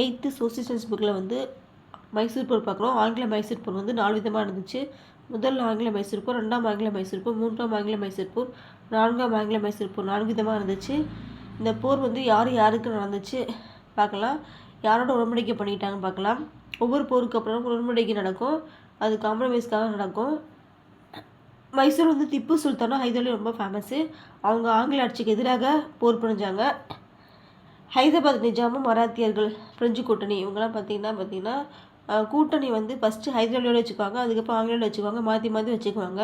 Eighth social science புக்கில் வந்து மைசூர் போர் பார்க்குறோம். ஆங்கில மைசூர் போர் வந்து நாலு விதமாக இருந்துச்சு. முதல் ஆங்கில மைசூர் போர் ரெண்டாம் ஆங்கில மைசூர் போர் மூன்றாம் ஆங்கில மைசூர் போர் நான்காம் ஆங்கில மைசூர் போர் நான்கு விதமாக இருந்துச்சு. இந்த போர் வந்து யார் யாருக்கு நடந்துச்சு பார்க்கலாம். யாரோட உடன்படிக்கை பண்ணிக்கிட்டாங்கன்னு பார்க்கலாம். ஒவ்வொரு போருக்கு அப்புறம் உடன்படிக்கை நடக்கும். அது காம்ப்ரமைஸ்க்காக நடக்கும். மைசூர் வந்து திப்பு சுல்தானும் ஹைதராலி ரொம்ப ஃபேமஸ்ஸு அவங்க ஆங்கில ஆட்சிக்கு எதிராக போர் புரிஞ்சாங்க. ஹைதராபாத் நிஜாமும் மராத்தியர்கள் பிரெஞ்சு கூட்டணி இவங்கெல்லாம் பார்த்தீங்கன்னா பார்த்தீங்கன்னா கூட்டணி வந்து ஃபஸ்ட்டு ஹைதராலியோட வச்சுக்குவாங்க அதுக்கப்புறம் ஆங்கிலோட வச்சுக்குவாங்க மாற்றி மாற்றி வச்சுக்குவாங்க.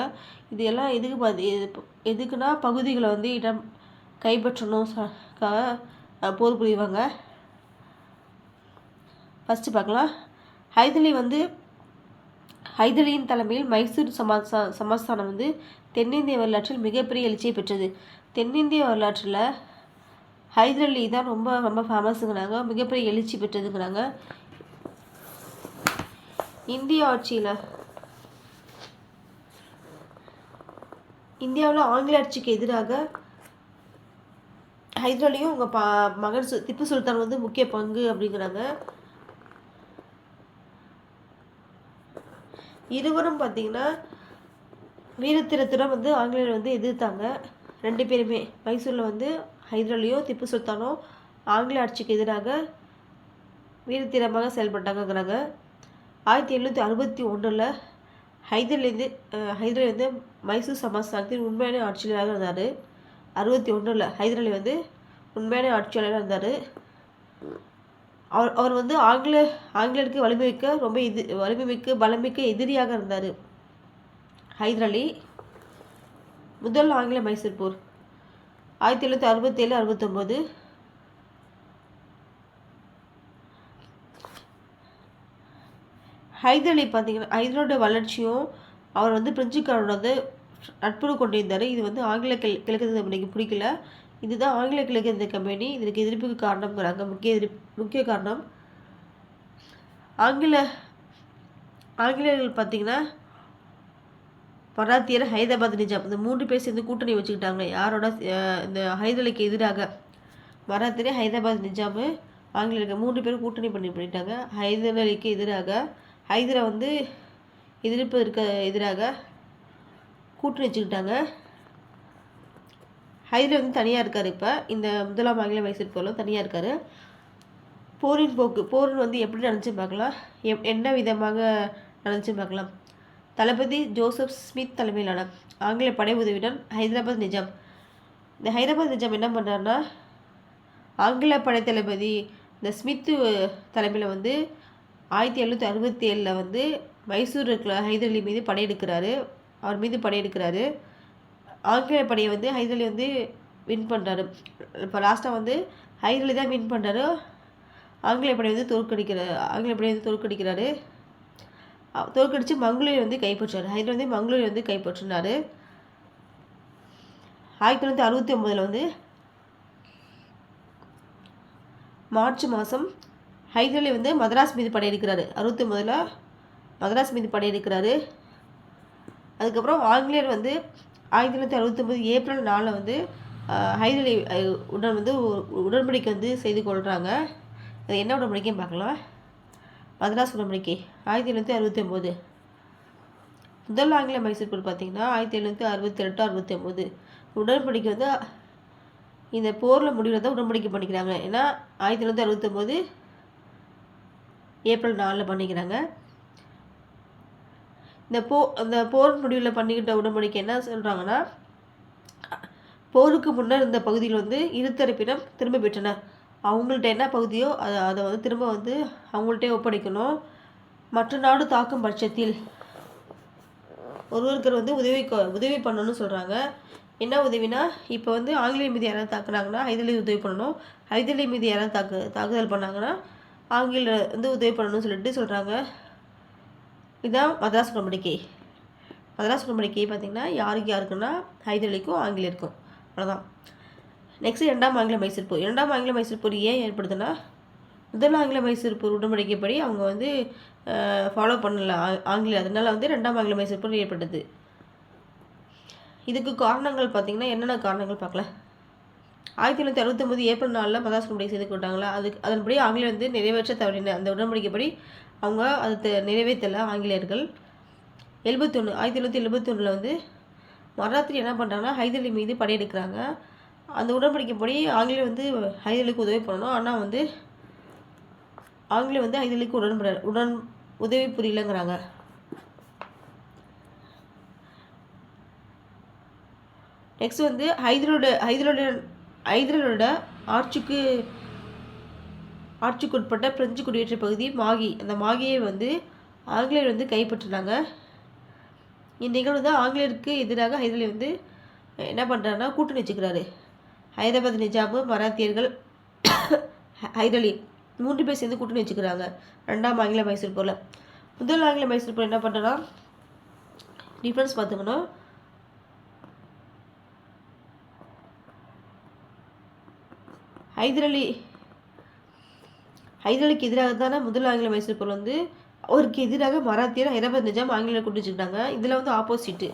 இது எல்லாம் எதுக்கு பார்த்து எதுக்குன்னா பகுதிகளை வந்து இடம் கைப்பற்றணும் போர் புரிவாங்க. ஃபஸ்ட்டு பார்க்கலாம். ஹைதலி வந்து ஹைதலியின் தலைமையில் மைசூர் சமாசா சமஸ்தானம் வந்து தென்னிந்திய வரலாற்றில் மிகப்பெரிய எழுச்சியை பெற்றது. தென்னிந்திய வரலாற்றில் ஹைதரலி தான் ரொம்ப ரொம்ப ஃபேமஸுங்கிறாங்க மிகப்பெரிய எழுச்சி பெற்றதுங்கிறாங்க. இந்திய ஆட்சியில் இந்தியாவில் ஆங்கில ஆட்சிக்கு எதிராக ஹைதராலியும் உங்கள் பா மகன் சு திப்பு சுல்தான் வந்து முக்கிய பங்கு அப்படிங்கிறாங்க. இருவரும் பார்த்தீங்கன்னா வீரத்திரத்துடன் வந்து ஆங்கிலேயர் வந்து எதிர்த்தாங்க. ரெண்டு பேருமே. மைசூரில் வந்து ஹைதராலியோ திப்பு சுல்தானும் ஆங்கில ஆட்சிக்கு எதிராக வீரத்தீரமாக செயல்பட்டாங்கங்கிறாங்க. ஆயிரத்தி எழுநூற்றி அறுபத்தி ஒன்றில் ஹைதர்லேருந்து ஹைதராலி வந்து மைசூர் சமஸ்தானத்தின் உண்மையான ஆட்சியாளராக இருந்தார். அறுபத்தி ஒன்றில் ஹைதராலி வந்து உண்மையான ஆட்சியாளராக இருந்தார். அவர் அவர் வந்து ஆங்கில ஆங்கிலேயருக்கு வலிமைக்க ரொம்ப இது வலிமைமிக்க பலமிக்க எதிரியாக இருந்தார். ஹைதராலி முதல் ஆங்கில மைசூர் போர். ஆயிரத்தி தொள்ளாயிரத்தி அறுபத்தேழு அறுபத்தொம்போது. ஹைதராலி பார்த்தீங்கன்னா ஹைதரோட வளர்ச்சியும் அவர் வந்து பிரெஞ்சுக்காரோட வந்து நட்புறவு கொண்டிருந்தார். இது வந்து ஆங்கில கிழ கிழக்கிழக்கு கம்பெனிக்கு பிடிக்கல. இதுதான் ஆங்கில கிழக்கிழக்கு கம்பெனி. இதற்கு எதிர்ப்புக்கு காரணம்ங்கிறாங்க. முக்கிய எதிர்ப்பு முக்கிய காரணம். ஆங்கில ஆங்கிலேயர்கள் பார்த்தீங்கன்னா மராத்தியர் ஹைதராபாத் நிஜாம். இந்த மூன்று பேர் சேர்ந்து கூட்டணி வச்சுக்கிட்டாங்க யாரோட இந்த ஹைதராலிக்கு எதிராக? மராத்தியர் ஹைதராபாத் நிஜாமு ஆங்கிலேயர்கள் மூன்று பேரும் கூட்டணி பண்ணி பண்ணிட்டாங்க. ஹைதராலிக்கு எதிராக ஹைதரா வந்து எதிர்ப்பு இருக்க எதிராக கூட்டணி வச்சுக்கிட்டாங்க. ஹைதர் வந்து தனியாக இருக்கார் இப்போ. இந்த முதலாம் ஆங்கில மைசூர் போரில் தனியாக இருக்கார். போரின் போக்கு போரின் வந்து எப்படி நினச்சி பார்க்கலாம்? எப் என்ன விதமாக நினச்சி பார்க்கலாம்? தளபதி ஜோசப் ஸ்மித் தலைமையிலான ஆங்கில படை உதவியுடன் ஹைதராபாத் நிஜாம். இந்த ஹைதராபாத் நிஜாம் என்ன பண்ணுறாருன்னா ஆங்கில படை தளபதி இந்த ஸ்மித்து தலைமையில் வந்து ஆயிரத்தி எழுநூற்றி அறுபத்தி ஏழில் வந்து மைசூர் இருக்கிற ஹைதராலி மீது படையெடுக்கிறாரு அவர் மீது படையெடுக்கிறாரு ஆங்கில படையை வந்து ஹைதராலி வந்து வின் பண்ணுறாரு இப்போ லாஸ்ட்டாக வந்து ஹைதராலி தான் வின் பண்ணுறாரு ஆங்கில படை வந்து தோற்கடிக்கிறார் ஆங்கில படை வந்து தோற்கடிக்கிறாரு. தோற்கடித்து மங்களூரை வந்து கைப்பற்றினார். ஹைதராலி வந்து மங்களூரை வந்து கைப்பற்றினார். ஆயிரத்தி தொள்ளாயிரத்தி அறுபத்தி ஒம்பதில் வந்து மார்ச் மாதம் ஹைதராலி வந்து மதராஸ் மீது படையெடுக்கிறாரு. அறுபத்தி ஒன்பதில் மதராஸ் மீது படையெடுக்கிறாரு. அதுக்கப்புறம் ஆங்கிலேயர் வந்து ஆயிரத்தி தொள்ளாயிரத்தி அறுபத்தொம்போது ஏப்ரல் நாலில் வந்து அஹ், ஹைதராலி உடன் வந்து உடன்படிக்கை வந்து செய்து கொள்கிறாங்க அது என்ன உடன்படிக்கைன்னு பார்க்கலாம். மதராஸ் உடன்படிக்கை ஆயிரத்தி எழுநூற்றி அறுபத்தி ஒம்போது முதல் ஆங்கில மைசூர் போர் பார்த்தீங்கன்னா ஆயிரத்தி எழுநூற்றி அறுபத்தி ரெண்டு அறுபத்தி ஒம்பது உடன்படிக்கை வந்து இந்த போரில் முடிவில் தான் உடன்படிக்கை பண்ணிக்கிறாங்க. ஏன்னா ஆயிரத்தி எழுநூற்றி அறுபத்தொம்போது ஏப்ரல் நாலில் பண்ணிக்கிறாங்க. இந்த போ அந்த போர் முடிவில் பண்ணிக்கிட்ட உடன்படிக்கை என்ன சொல்கிறாங்கன்னா போருக்கு முன்னர் இருந்த பகுதியில் வந்து இருதரப்பினம் திரும்ப பெற்றனர். அவங்கள்ட்ட என்ன பகுதியோ அதை அதை வந்து திரும்ப வந்து அவங்கள்ட்டே ஒப்படைக்கணும். மற்ற நாடு தாக்கும் பட்சத்தில் ஒருவருக்கர் வந்து உதவி உதவி பண்ணணும்னு சொல்கிறாங்க என்ன உதவினா இப்போ வந்து ஆங்கிலேய மீது யாராவது தாக்குனாங்கன்னா ஹைதலி உதவி பண்ணணும். ஹைதலி மீது யாராவது தாக்கு தாக்குதல் பண்ணாங்கன்னா ஆங்கில வந்து உதவி பண்ணணும்னு சொல்லிட்டு சொல்கிறாங்க இதுதான் மதராஸ் உடன்படிக்கை மதராஸ் உடன்படிக்கை பார்த்திங்கன்னா யாருக்கு யாருக்குன்னா ஹைதலிக்கும் ஆங்கிலேயருக்கும். அவ்வளோதான் நெக்ஸ்ட் இரண்டாம் ஆங்கில மைசூர் போர் இரண்டாம் ஆங்கில மைசூர் போர் ஏன் ஏற்படுதுன்னா முதல் ஆங்கில மைசூர் போர் உடன்படிக்கைப்படி அவங்க வந்து ஃபாலோ பண்ணல ஆ- ஆங்கில அதனால வந்து ரெண்டாம் ஆங்கில மைசூர் போர் ஏற்பட்டது. இதுக்கு காரணங்கள் பார்த்திங்கன்னா என்னென்ன காரணங்கள் பார்க்கலாம் ஆயிரத்தி தொள்ளாயிரத்தி அறுபத்தொம்பது ஏப்ரல் நாளில் மதாஸ் உடன்படிக்கை செய்து கொண்டாங்களா அதுக்கு அதன்படி ஆங்கிலேயர் வந்து நிறைவேற்ற தவறின அந்த உடன்படிக்கைப்படி அவங்க அதை த நிறைவேற்றலை ஆங்கிலேயர்கள். எழுபத்தொன்று ஆயிரத்தி தொள்ளாயிரத்தி எழுபத்தொன்னில் வந்து மராத்திரி என்ன பண்ணுறாங்கன்னா ஹைதராலி மீது படையெடுக்கிறாங்க. அந்த உடன்படிக்கைப்படி ஆங்கிலேயர் வந்து ஹைதர் உதவி பண்ணணும். ஆனால் வந்து ஆங்கிலேயர் வந்து ஹைதர் உடன்பட உடன் உதவி புரியலங்கிறாங்க. நெக்ஸ்ட் வந்து ஹைதரோட ஹைதரோட ஹைதரோட ஆட்சிக்கு ஆட்சிக்கு உட்பட்ட பிரெஞ்சு குடியேற்ற பகுதி மாகி அந்த மாகியை வந்து ஆங்கிலேயர் வந்து கைப்பற்றினாங்க. இந்நிகழ்வு தான் ஆங்கிலேயருக்கு எதிராக ஹைதரலி வந்து என்ன பண்ணுறாருன்னா கூட்டணி வச்சுக்கிறாரு. ஹைதராபாத் நிஜாமு மராத்தியர்கள் ஹைதர் அலி மூன்று பேர் சேர்ந்து கூட்டணி வச்சுக்கிறாங்க. ரெண்டாம் ஆங்கில மைசூர் போரில். முதல் ஆங்கில மைசூர் போர் என்ன பண்ணுறோன்னா டிஃப்ரென்ஸ் பார்த்துக்கணும். ஹைதர் அலி எதிராக தானே முதல் ஆங்கில மைசூர் போர் வந்து அவருக்கு எதிராக மராத்தியர் ஹைதராபாத் நிஜாம் ஆங்கிலம் கூட்டி வச்சுக்கிட்டாங்க. இதில் வந்து ஆப்போசிட்டு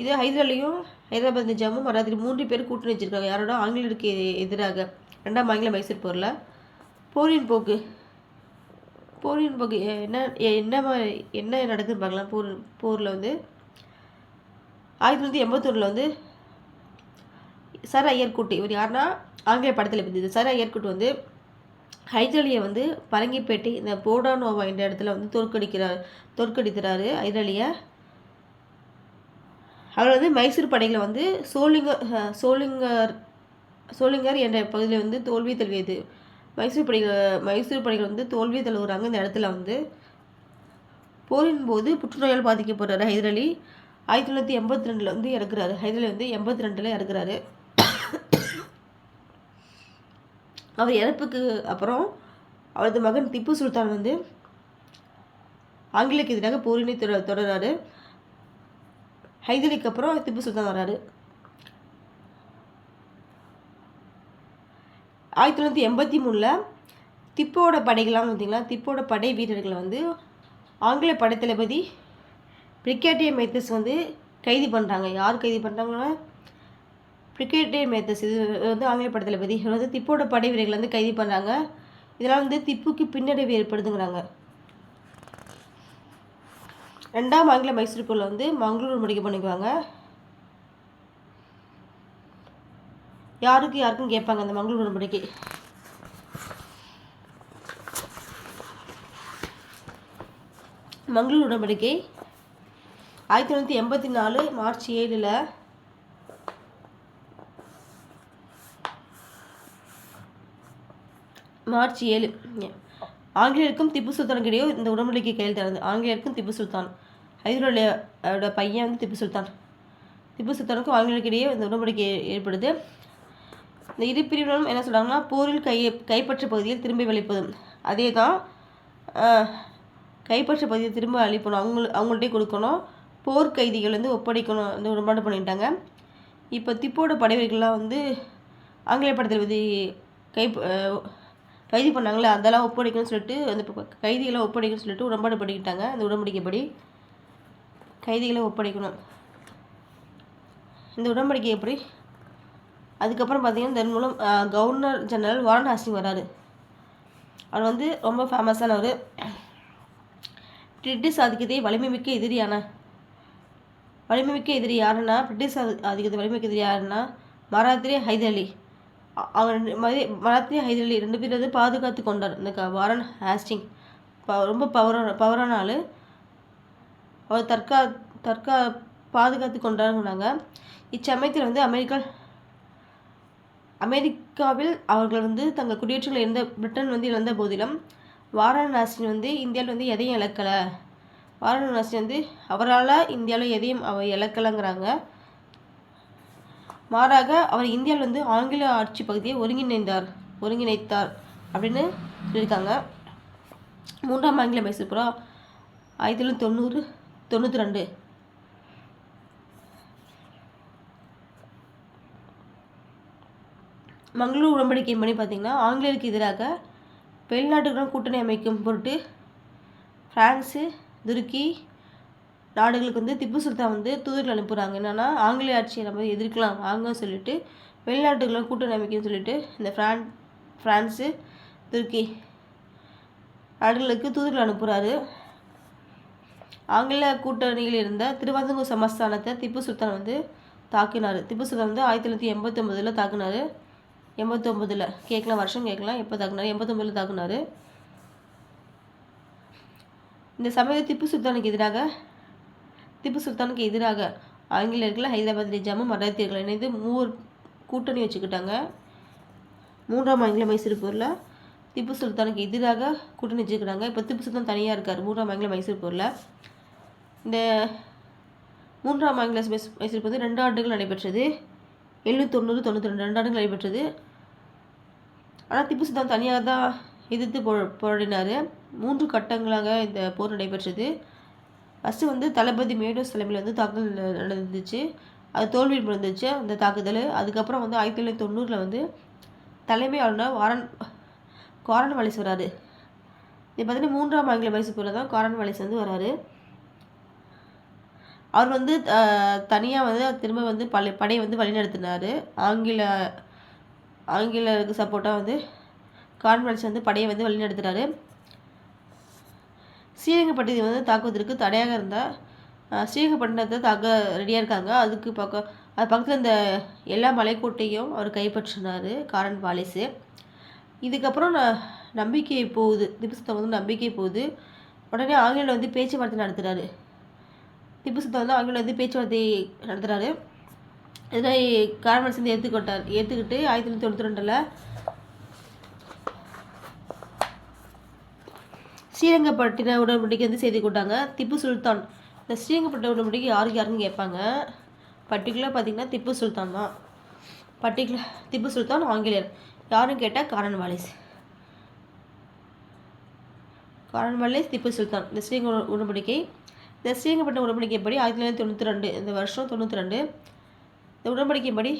இது ஹைதராலையும் ஹைதராபாத் நிஜாமும் மராத்திரி மூன்று பேர் கூட்டணி வச்சிருக்காங்க. யாரோட? ஆங்கிலேயருக்கு எதிராக. ரெண்டாம் ஆங்கில மைசூர் போரில். போரின் போக்கு. போரின் போக்கு என்ன என்ன மாதிரி என்ன நடக்குதுன்னு பார்க்கலாம். போர் போரில் வந்து ஆயிரத்தி தொள்ளாயிரத்தி எண்பத்தொன்னில் வந்து சர் ஐயர்கூட்டு இவர் யாருன்னா? ஆங்கில படத்தில் இருந்தது சர் ஐயர்குட்டி வந்து ஹைதர் வந்து பரங்கிப்பேட்டை இந்த போடானோவா என்ற இடத்துல வந்து தோற்கடிக்கிறார் தோற்கடிக்கிறாரு ஹைதராலியை. அவர் வந்து மைசூர் படைகளை வந்து சோளிங்கர் சோளிங்கர் சோளிங்கர் என்ற பகுதியில் வந்து தோல்வி தழுவியது. மைசூர் படைகள் மைசூர் படைகள் வந்து தோல்வி தழுவுறாங்க. இந்த இடத்துல வந்து போரின் போது புற்றுநோயால் பாதிக்கப்படுறாரு ஹைதர் அலி ஆயிரத்தி தொள்ளாயிரத்தி எண்பத்தி ரெண்டில் வந்து இறக்குறாரு. ஹைதர் அலி வந்து எண்பத்தி ரெண்டில் இறக்குறாரு. அவர் இறப்புக்கு அப்புறம் அவரது மகன் திப்பு சுல்தான் வந்து ஆங்கிலேயருக்கு எதிராக போரினை தொடர்றாரு ஹைதலிக்கு அப்புறம் திப்பு சுல்தான் வராரு ஆயிரத்தி தொள்ளாயிரத்தி எண்பத்தி மூணில் திப்போட படைகள்லாம் பார்த்தீங்களா? திப்போட படை வீரர்களை வந்து ஆங்கில படைத்தளபதி பிரிகேட்டியர் மேத்தஸ் வந்து கைது பண்ணுறாங்க யார் கைது பண்ணுறாங்கன்னா பிரிகேட்டியர் மேத்தஸ். இது வந்து ஆங்கில படைத்தளபதி வந்து திப்போட படை வீரர்களை வந்து கைது பண்ணுறாங்க இதெல்லாம் வந்து திப்புக்கு பின்னடைவு ஏற்படுதுங்கிறாங்க. ரெண்டாம் ஆங்கில மைசூர் போரில் வந்து மங்களூர் முடிக்க பண்ணிக்குவாங்க. யாருக்கு யாருக்கும் கேட்பாங்க அந்த மங்களூர் உடன்படிக்கை மங்களூர் உடன்படிக்கை ஆயிரத்தி தொள்ளாயிரத்தி எண்பத்தி நாலு மார்ச் ஏழில் மார்ச் ஏழு ஆங்கிலேயருக்கும் திப்பு சுல்தானுக்கு இடையே இந்த உடன்படிக்கை கையெழுத்தானது ஆங்கிலேயருக்கும் திப்பு சுல்தான். ஹைதரோட பையன் வந்து திப்பு சுல்தான். திப்பு சுல்தானுக்கும் ஆங்கிலேயருக்கு இடையே இந்த உடன்படிக்கை ஏற்படுது. இந்த இரு பிரிவினரும் என்ன சொல்கிறாங்கன்னா போரில் கை கைப்பற்ற பகுதியில் திரும்பி அளிப்பதும் அதே தான் கைப்பற்ற பகுதியை திரும்ப அளிக்கணும் அவங்க அவங்கள்ட்டே கொடுக்கணும். போர் கைதிகள் வந்து ஒப்படைக்கணும் வந்து உடன்பாடு பண்ணிட்டாங்க. இப்போ திப்போட படைவீர்கள்லாம் வந்து ஆங்கிலேய படைத்தளபதி கை கைது பண்ணாங்களே அதெல்லாம் ஒப்படைக்கணும்னு சொல்லிட்டு அந்த கைதிகளை ஒப்படைக்கணும்னு சொல்லிட்டு உடன்பாடு பண்ணிக்கிட்டாங்க அந்த உடன்படிக்கைப்படி. கைதிகளை ஒப்படைக்கணும். இந்த உடன்படிக்கை எப்படி? அதுக்கப்புறம் பார்த்தீங்கன்னா இதன் மூலம் கவர்னர் ஜெனரல் வாரன் ஹாஸ்டிங் வராரு அவர் வந்து ரொம்ப ஃபேமஸானவர் பிரிட்டிஷ் ஆதிக்கத்தை வலிமை மிக்க எதிரியான வலிமை மிக்க எதிரி யாருன்னா பிரிட்டிஷ் ஆதி- ஆதிக்கத்தை வலிமை மிக்க எதிரி யாருன்னா மராத்திரி ஹைதர் அலி அவர் ரெண்டு மராத்திரி ஹைதர் அலி ரெண்டு பேரும் வந்து பாதுகாத்து கொண்டார். இந்த க- வாரன் ஹாஸ்டிங் ரொம்ப பவரான பவரான ஆள். அவர் தற்கா தற்கா பாதுகாத்து கொண்டாருன்னாங்க இச்சமயத்தில் வந்து அமெரிக்கா அமெரிக்காவில் அவர்கள் வந்து தங்கள் குடியேற்றங்கள் இருந்த பிரிட்டன் வந்து இழந்த போதிலும் வாரணாசி வந்து இந்தியாவில் வந்து எதையும் இழக்கலை. வாரணாசி வந்து அவரால் இந்தியாவில் எதையும் அவர் இழக்கலைங்கிறாங்க. மாறாக அவர் இந்தியாவில் வந்து ஆங்கில ஆட்சி பகுதியை ஒருங்கிணைந்தார் ஒருங்கிணைத்தார் அப்படின்னு சொல்லியிருக்காங்க. மூன்றாம் ஆங்கில மைசூர் புறா ஆயிரத்தி தொள்ளாயிரத்தி தொண்ணூறு தொண்ணூற்றி ரெண்டு மங்களூர் உடன்படிக்கையின்படி பார்த்திங்கன்னா ஆங்கிலேயருக்கு எதிராக வெளிநாட்டுகளும் கூட்டணி அமைக்கும் பொருட்டு ஃப்ரான்ஸு துருக்கி நாடுகளுக்கு வந்து திப்பு சுல்தான் வந்து தூதர்கள் அனுப்புகிறாங்க என்னென்னா ஆங்கிலேய ஆட்சியை நம்ம எதிர்க்கலாம் வாங்க சொல்லிட்டு வெளிநாட்டுகளும் கூட்டணி அமைக்குன்னு சொல்லிட்டு இந்த ஃப்ரான் ஃப்ரான்ஸு துருக்கி நாடுகளுக்கு தூதர்கள் அனுப்புகிறாரு ஆங்கில கூட்டணியில் இருந்த திருவாந்தங்கூர் சமஸ்தானத்தை திப்பு சுல்தான் வந்து தாக்கினார். திப்பு சுல்தான் வந்து ஆயிரத்தி தொள்ளாயிரத்தி எண்பத்தொம்பதில் தாக்குனார். எண்பத்தொம்பதில் கேட்கலாம் வருஷம் கேட்கலாம் எப்போ தாக்குனார்? எண்பத்தொம்பதில் தாக்குனார். இந்த சமயத்தில் திப்பு சுல்தானுக்கு எதிராக திப்பு சுல்தானுக்கு எதிராக ஆங்கிலேயர்கள் ஹைதராபாத் நிஜாமும் மராத்தியர்கள் இணைந்து மூவர் கூட்டணி வச்சுக்கிட்டாங்க. மூன்றாம் ஆங்கில மைசூர் போரில் திப்பு சுல்தானுக்கு எதிராக கூட்டணி வச்சுக்கிறாங்க இப்போ திப்பு சுல்தான் தனியாக இருக்கார் மூன்றாம் ஆங்கில மைசூர் போரில் இந்த மூன்றாம் ஆங்கில மைஸ் மைசூர் வந்து ரெண்டு ஆண்டுகள் நடைபெற்றது. எழுநூற்றி தொண்ணூறு தொண்ணூற்றி ரெண்டு ரெண்டு ஆண்டுகள் நடைபெற்றது. ஆனால் திப்பு சுல்தான் தனியாக தான் எதிர்த்து போ போராடினார். மூன்று கட்டங்களாக இந்த போர் நடைபெற்றது. ஃபஸ்ட்டு வந்து தளபதி மேடோஸ் தலைமையில் வந்து தாக்குதல் நடந்துச்சு. அது தோல்வி முடிந்துச்சு அந்த தாக்குதல். அதுக்கப்புறம் வந்து ஆயிரத்தி தொள்ளாயிரத்தி தொண்ணூறில் வந்து தலைமை ஆளுநர் வாரன் காரன் வாலிஸ் வராரு. இது பார்த்தீங்கன்னா மூன்றாம் ஆங்கில மைசூரில் தான் காரன் வாலிஸ் வந்து வராரு. அவர் வந்து தனியாக வந்து திரும்ப வந்து பழைய படையை வந்து வழிநடத்தினார். ஆங்கில ஆங்கிலருக்கு சப்போர்ட்டாக வந்து கான்ஃபரன்ஸ் வந்து படையை வந்து வழிநடத்துகிறாரு ஸ்ரீரங்கப்பட்டினம் வந்து தாக்குவதற்கு தடையாக இருந்தால் ஸ்ரீரங்கப்பட்டினத்தை தாக்க ரெடியாக இருக்காங்க. அதுக்கு பக்கம் அது பக்கத்தில் இந்த எல்லா மலைக்கோட்டையும் அவர் கைப்பற்றினார் காரன் பாலிஸு இதுக்கப்புறம் நான் நம்பிக்கை போகுது. திப்பு சுத்தம் வந்து நம்பிக்கை போகுது. உடனே ஆங்கிலம் வந்து பேச்சுவார்த்தை நடத்துகிறாரு திப்பு சுல்தான் வந்து அவங்களோட வந்து பேச்சுவார்த்தை நடத்துகிறாரு இதை காரன்வாலிஸ் வந்து ஏற்றுக்கொண்டார் ஏற்றுக்கிட்டு ஆயிரத்தி தொள்ளாயிரத்தி தொண்ணூற்றி ரெண்டில் ஸ்ரீரங்கப்பட்டின உடன்படிக்கை வந்து செய்து கொண்டாங்க. திப்பு சுல்தான். இந்த ஸ்ரீரங்கப்பட்டின உடன்படிக்கை யாருக்கு யாருன்னு கேட்பாங்க. பர்டிகுலர் பார்த்திங்கன்னா திப்பு சுல்தான் தான். பர்டிகுலர் திப்பு சுல்தான் ஆங்கிலேயர். யாருன்னு கேட்டால் காரன் வாலிஸ் காரன் வாலிஸ் திப்பு சுல்தான். இந்த ஸ்ரீரங்க உடன்படிக்கை இந்த உடன்படிக்கைப்படி ஆயிரத்தி தொள்ளாயிரத்தி தொண்ணூற்றி ரெண்டு இந்த வருஷம் தொண்ணூற்றி ரெண்டு. இந்த உடன்படிக்கைப்படி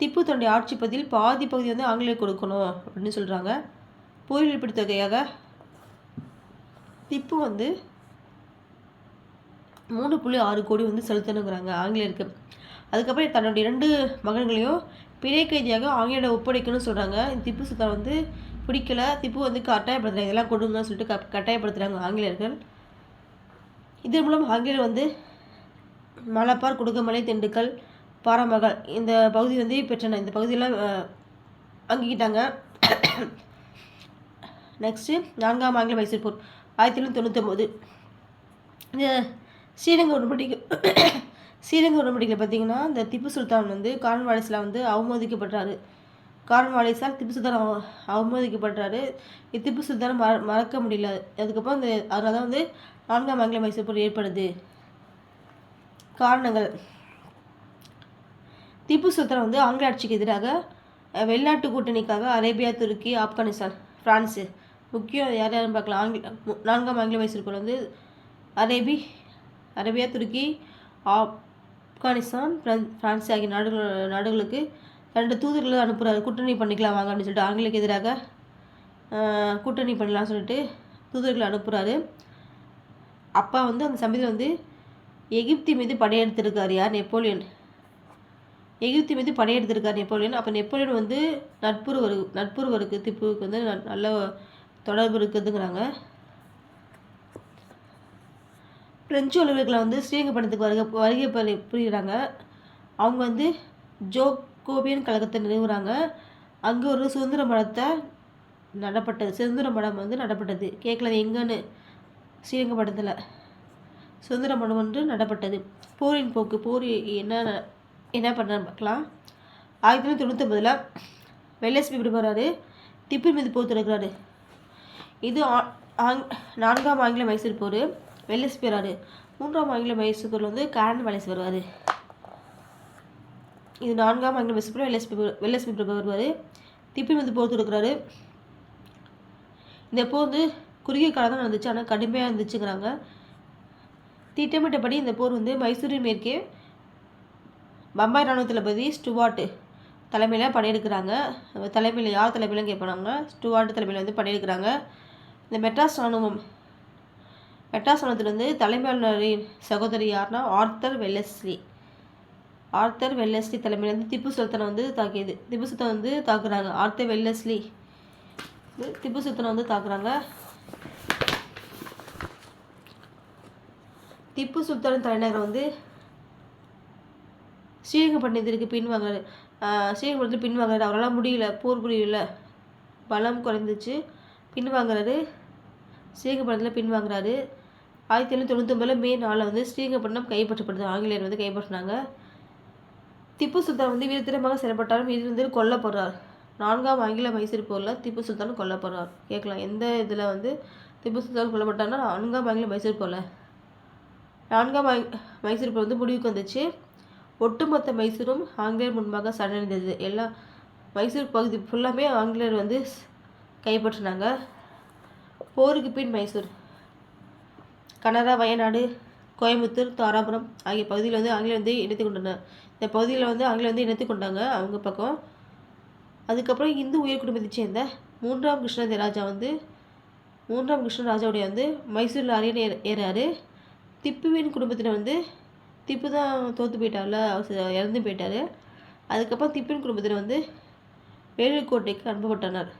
திப்பு தொண்டை ஆட்சி பகுதியில் பாதி பகுதி வந்து ஆங்கிலேயர் கொடுக்கணும் அப்படின்னு சொல்கிறாங்க புயல் தொகையாக திப்பு வந்து மூணு புள்ளி ஆறு கோடி வந்து செலுத்தணுங்கிறாங்க ஆங்கிலேயருக்கு. அதுக்கப்புறம் தன்னுடைய இரண்டு மகன்களையும் பிணை கைதியாக ஆங்கிலேயர் ஒப்படைக்கணும்னு சொல்கிறாங்க திப்பு சுல்தான் வந்து பிடிக்கல. திப்பு வந்து கட்டாயப்படுத்துகிறாங்க இதெல்லாம் கொடுங்கன்னு சொல்லிட்டு க கட்டாயப்படுத்துகிறாங்க ஆங்கிலேயர்கள். இதன் மூலம் ஆங்கிலேயர் வந்து மலப்பார் குடுக்கமலை திண்டுக்கல் பாரமகள் இந்த பகுதி வந்து பெற்றன. இந்த பகுதியெல்லாம் வாங்கிக்கிட்டாங்க நெக்ஸ்ட்டு நான்காம் ஆங்கில மைசூர் போர் ஆயிரத்தி தொள்ளாயிரத்தி தொண்ணூற்றொம்போது இந்த ஸ்ரீரங்க உடன்படிக்கை ஸ்ரீரங்க உடன்படிக்கையில் பார்த்தீங்கன்னா இந்த திப்பு சுல்தான் வந்து கார்ன்வாலிஸில் வந்து அவமதிக்கப்படுறாரு. கார்ன்வாலிஸால் திப்பு சுல்தான் அவமதிக்கப்படுறாரு. திப்பு சுல்தான் மற மறக்க முடியல. அதுக்கப்புறம் இந்த அதனால தான் வந்து நான்காம் ஆங்கில மைசூர் போர் ஏற்படுது காரணங்கள். திப்பு சுல்தான் வந்து ஆங்கில ஆட்சிக்கு எதிராக வெளிநாட்டு கூட்டணிக்காக அரேபியா துருக்கி ஆப்கானிஸ்தான் ஃப்ரான்ஸு முக்கியம் யார் யாரும் பார்க்கலாம். ஆங்கில நான்காம் ஆங்கில மைசூர் வந்து அரேபி அரேபியா துருக்கி ஆப்கானிஸ்தான் ஃப்ரான்ஸ் ஆகிய நாடுகள் நாடுகளுக்கு ரெண்டு தூதர்களை அனுப்புகிறாரு கூட்டணி பண்ணிக்கலாம் வாங்க அப்படின்னு சொல்லிட்டு ஆங்கிலக்கு எதிராக கூட்டணி பண்ணலாம்னு சொல்லிட்டு தூதர்களை அனுப்புகிறாரு அப்பா வந்து அந்த சமயத்தில் வந்து எகிப்தி மீது படையெடுத்திருக்கார் யார்? நெப்போலியன். எகிப்தி மீது படையெடுத்திருக்கார் நெப்போலியன். அப்போ நெப்போலியன் வந்து நட்புறவர் நட்புறவருக்கு திப்புவுக்கு வந்து நல்ல தொடர்பு இருக்குதுங்கிறாங்க. பிரெஞ்சு அலுவலர்களை வந்து ஸ்ரீரங்கப்பட்டணத்துக்கு வருகை வருகை புரிகிறாங்க அவங்க வந்து ஜோகோபியன் கழகத்தை நிறுவுகிறாங்க அங்கே ஒரு சுதந்திர மடத்தை நடப்பட்டது. சுதந்திர மடம் வந்து நடப்பட்டது. கேட்கல எங்கன்னு? ஸ்ரீரங்கப்பட்டத்தில் சுதந்திர மடம் ஒன்று நடப்பட்டது. போரின் போக்கு போர் என்ன என்ன பண்ண பார்க்கலாம். ஆயிரத்தி தொள்ளாயிரத்தி தொண்ணூற்றொம்பதில் வெள்ளஸ்பி விடுபடுறாரு திப்பு மீது போர் திறக்கிறாரு. இது ஆங் நான்காம் ஆங்கில மைசூர் போர் வெள்ளஸ் போகிறாரு மூன்றாம் ஆங்கில மைசூர் போரில் வந்து கேரன் வேலைஸ் வருவார். இது நான்காம் ஆங்கில மைசூர் போர் வெள்ளஸ் வெள்ளஸ் வருவார். திப்பு மீது போர் தொடுக்கிறாரு இந்த போர் வந்து குறுகிய காலம் தான் நடந்துச்சு ஆனால் கடுமையாக இருந்துச்சுங்கிறாங்க. திட்டமிட்டபடி இந்த போர் வந்து மைசூரின் மேற்கே பம்பாய் இராணுவ தளபதி ஸ்டுவார்ட்டு தலைமையில் படையெடுக்கிறாங்க. தலைமையில் யார் தலைமையிலும் கேட்பாங்க ஸ்டுவார்ட் தலைமையில் வந்து படையெடுக்கிறாங்க. இந்த மெட்ராஸ் ராணுவம் மெட்ராஸ் ராணுவத்தில் வந்து தலைமையாளரின் சகோதரி யார்னா ஆர்த்தர் வெல்லஸ்லி. ஆர்த்தர் வெல்லஸ்லி தலைமையில் வந்து திப்பு சுல்தானை வந்து தாக்கியது. திப்பு சுல்தான் வந்து தாக்குறாங்க. ஆர்த்தர் வெல்லஸ்லி திப்பு சுல்தானை வந்து தாக்குறாங்க. திப்பு சுல்தான் தலைநகர் வந்து ஸ்ரீரங்கப்பட்டினத்திற்கு பின்வாங்க ஸ்ரீரங்கப்பட்டினத்தில் பின்வாங்குறாரு. அவரால் முடியல போர் புரியல. பலம் குறைந்துச்சு. பின்வாங்குறாரு. ஸ்ரீரங்கப்பட்டினத்தில் பின்வாங்குறாரு. ஆயிரத்தி எழுநூற்றி தொண்ணூத்தொம்பதில் மே நாளில் வந்து ஸ்ரீரங்கப்பட்டினம் கைப்பற்றப்படுது. ஆங்கிலேயர் வந்து கைப்பற்றினாங்க. திப்பு சுல்தான் வந்து வீரத்திரமாக செயல்பட்டாலும் இது வந்து கொல்லப்படுறார் நான்காம் ஆங்கில மைசூர் போரில் திப்பு சுல்தான் கொல்லப்படுறார் கேட்கலாம். எந்த இதில் வந்து திப்பு சுல்தான் கொல்லப்பட்டார்னா நான்காம் ஆங்கில மைசூர் போரில். நான்காம் மைசூர் போர் வந்து முடிவுக்கு வந்துச்சு. ஒட்டுமொத்த மைசூரும் ஆங்கிலேயர் முன்பாக சரணடைந்தது. எல்லா மைசூர் பகுதி ஃபுல்லாமே ஆங்கிலேயர் வந்து கைப்பற்றினாங்க. போருக்கு பின் மைசூர் கனரா வயநாடு கோயம்புத்தூர் தாராபுரம் ஆகிய பகுதியில் வந்து ஆங்கிலேயர் வந்து இணைத்து கொண்டனர். இந்த பகுதியில் வந்து ஆங்கிலேயர் வந்து இணைத்து கொண்டாங்க அவங்க பக்கம். அதுக்கப்புறம் இந்து உயர் குடும்பத்தை சேர்ந்த மூன்றாம் கிருஷ்ணதேவ ராஜா வந்து மூன்றாம் கிருஷ்ணராஜாவுடைய வந்து மைசூரில் அரியணை ஏறாரு. திப்புவின் குடும்பத்தில் வந்து திப்பு தான் தோற்று போயிட்டார்ல அவர் இறந்து போயிட்டார். அதுக்கப்புறம் திப்பின் குடும்பத்தில் வந்து வேலூர் கோட்டைக்கு அனுப்பப்பட்டனர்.